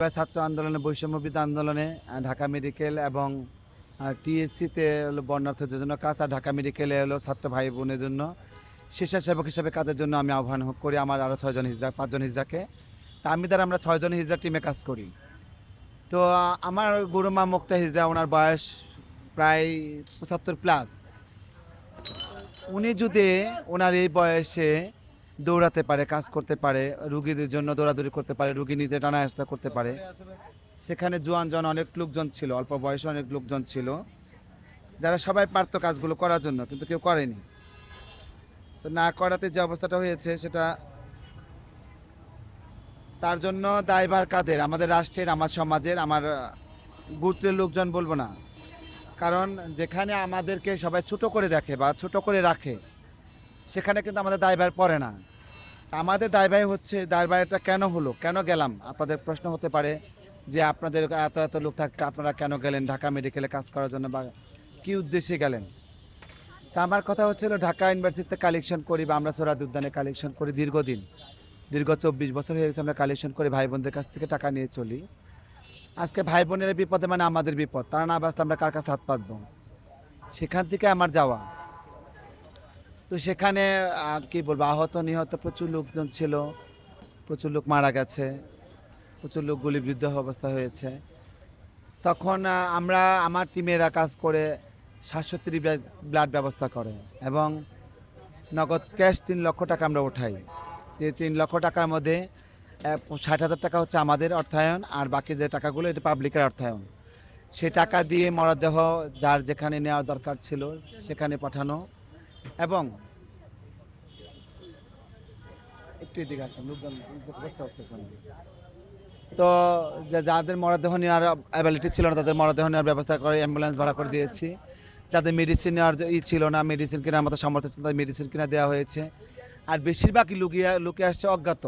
ছাত্র আন্দোলনে বৈষম্যবিদ আন্দোলনে ঢাকা মেডিকেল এবং টিএসসিতে হলো বর্ণার্থদের জন্য কাজ আর ঢাকা মেডিকেলে হলো ছাত্র ভাই বোনের জন্য স্বেচ্ছাসেবক হিসেবে কাজের জন্য আমি আহ্বান করি আমার আরও ছয়জন হিজড়া, পাঁচজন হিজড়াকে। তা আমি দ্বারা আমরা ছয়জন হিজড়া টিমে কাজ করি। তো আমার গুরুমা মুক্তা হিজড়া, ওনার বয়স প্রায় পঁচাত্তর প্লাস উনি যদি ওনার এই বয়সে দৌড়াতে পারে, কাজ করতে পারে, রুগীদের জন্য দৌড়াদৌড়ি করতে পারে, রুগী নিজে টানা হেস্তা করতে পারে। সেখানে জোয়ান জন অনেক লোকজন ছিল, অল্প বয়সে অনেক লোকজন ছিল। যারা সবাই পারতো কাজগুলো করার জন্য, কিন্তু কেউ করেনি। তো না করাতে যে অবস্থাটা হয়েছে, সেটা তার জন্য দায়ভার কাদের? আমাদের রাষ্ট্রের, আমার সমাজের, আমার গুরুত্বের লোকজন বলব না। কারণ যেখানে আমাদেরকে সবাই ছোট করে দেখে বা ছোট করে রাখে সেখানে কিন্তু আমাদের দায়ভার পড়ে না। আমাদের দায়ভার হচ্ছে, দায়ভারটা কেন হলো? কেন গেলাম? আপনাদের প্রশ্ন হতে পারে যে আপনাদের এত এত লোক থাকতে আপনারা কেন গেলেন? ঢাকা মেডিকেলে কাজ করার জন্য বা কী উদ্দেশ্যে গেলেন? তা আমার কথা হচ্ছিল ঢাকা ইউনিভার্সিটিতে কালেকশন করি বা আমরা সোরাদ উদ্যানে কালেকশন করি দীর্ঘদিন। দীর্ঘ চব্বিশ বছর হয়ে গেছে আমরা কালেকশন করি ভাই বোনদের কাছ থেকে টাকা নিয়ে চলি। আজকে ভাই বোনের বিপদে মানে আমাদের বিপদ। তারা না বাঁচলে আমরা কার কাছে হাত পাতবো? সেখান থেকে আমার যাওয়া। তো সেখানে কি বলব, আহত নিহত প্রচুর লোকজন ছিল, প্রচুর লোক মারা গেছে, প্রচুর লোক গুলিবিদ্ধ অবস্থা হয়েছে। তখন আমরা, আমার টিমেরা কাজ করে সাতষট্টি ব্লাড ব্যবস্থা করে এবং নগদ ক্যাশ তিন লক্ষ টাকা আমরা উঠাই। যে তিন লক্ষ টাকার মধ্যে ষাট হাজার টাকা হচ্ছে আমাদের অর্থায়ন আর বাকি যে টাকাগুলো, এটা পাবলিকের অর্থায়ন। সে টাকা দিয়ে মরদেহ যার যেখানে নেওয়ার দরকার ছিল, সেখানে পাঠানো। এবং একটু এদিকে আসুন, লোকজন পারতেছেন তো যাদের মরদেহ নেওয়ার অ্যাবিলিটি ছিল না, তাদের মরদেহ নেওয়ার ব্যবস্থা করে অ্যাম্বুলেন্স ভাড়া করে দিয়েছি। যাদের মেডিসিন নেওয়ার ই ছিল না মেডিসিন কেনার মতো সামর্থ্য ছিল তাদের মেডিসিন কিনা দেওয়া হয়েছে। আর বেশিরভাগই লুকিয়ে লুকে আসছে অজ্ঞাত,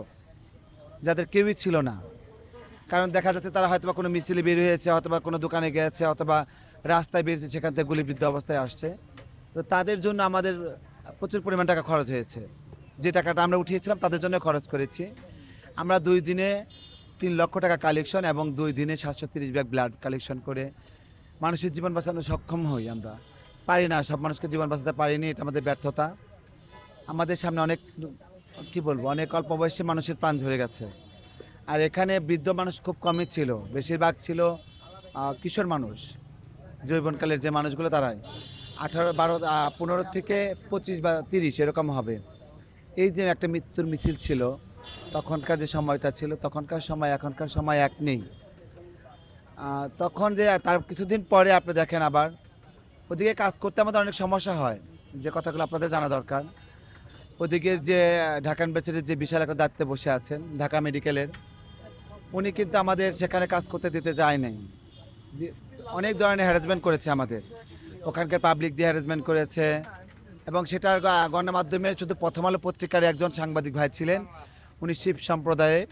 যাদের কেউই ছিল না। কারণ দেখা যাচ্ছে তারা হয়তোবা কোনো মিছিলে বের হয়েছে অথবা কোনো দোকানে গেছে অথবা রাস্তায় বেরিয়েছে সেখান থেকে গুলিবিদ্ধ অবস্থায় আসছে। তো তাদের জন্য আমাদের প্রচুর পরিমাণ টাকা খরচ হয়েছে। যে টাকাটা আমরা উঠিয়েছিলাম তাদের জন্য খরচ করেছি। আমরা দুই দিনে তিন লক্ষ টাকা কালেকশন এবং দুই দিনে সাতশো তিরিশ ব্যাগ ব্লাড কালেকশন করে মানুষের জীবন বাঁচানো সক্ষম হই আমরা। পারি না, সব মানুষকে জীবন বাঁচাতে পারিনি, এটা আমাদের ব্যর্থতা। আমাদের সামনে অনেক, কি বলব, অনেক অল্প বয়সী মানুষের প্রাণ ঝরে গেছে। আর এখানে বৃদ্ধ মানুষ খুব কমই ছিল, বেশিরভাগ ছিল কিশোর মানুষ, যৌবনকালের যে মানুষগুলো তারাই। আঠারো, বারো পনেরো থেকে পঁচিশ বা তিরিশ এরকম হবে। এই যে একটা মৃত্যুর মিছিল ছিল, তখনকার যে সময়টা ছিল, তখনকার সময়, এখনকার সময় এক নেই। তখন যে তার কিছুদিন পরে আপনি দেখেন আবার, ওদিকে কাজ করতে আমাদের অনেক সমস্যা হয়, যে কথাগুলো আপনাদের জানা দরকার। ওদিকে যে ঢাকান বেচারের যে বিশাল একটা দায়িত্বে বসে আছেন, ঢাকা মেডিকেলের, উনি কিন্তু আমাদের সেখানে কাজ করতে দিতে যায় নাই। অনেক ধরনের হ্যারাসমেন্ট করেছে আমাদের। ওখানকার পাবলিক দিয়ে হ্যারাসমেন্ট করেছে। এবং সেটার গণমাধ্যমে শুধু প্রথম আলো পত্রিকার একজন সাংবাদিক ভাই ছিলেন। উনি শিব সম্প্রদায়ের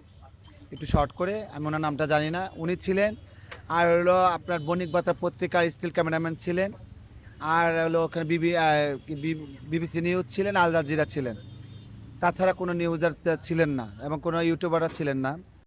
একটু শর্ট করে, আমি ওনার নামটা জানি না। উনি ছিলেন, আর হলো আপনার বণিক বার্তা পত্রিকার স্টিল ক্যামেরাম্যান ছিলেন। আর হলো ওখানে বিবি বিবিসি নিউজ ছিলেন, আল জাজিরা ছিলেন। তাছাড়া কোনো নিউজার ছিলেন না, এবং কোনো ইউটিউবাররা ছিলেন না।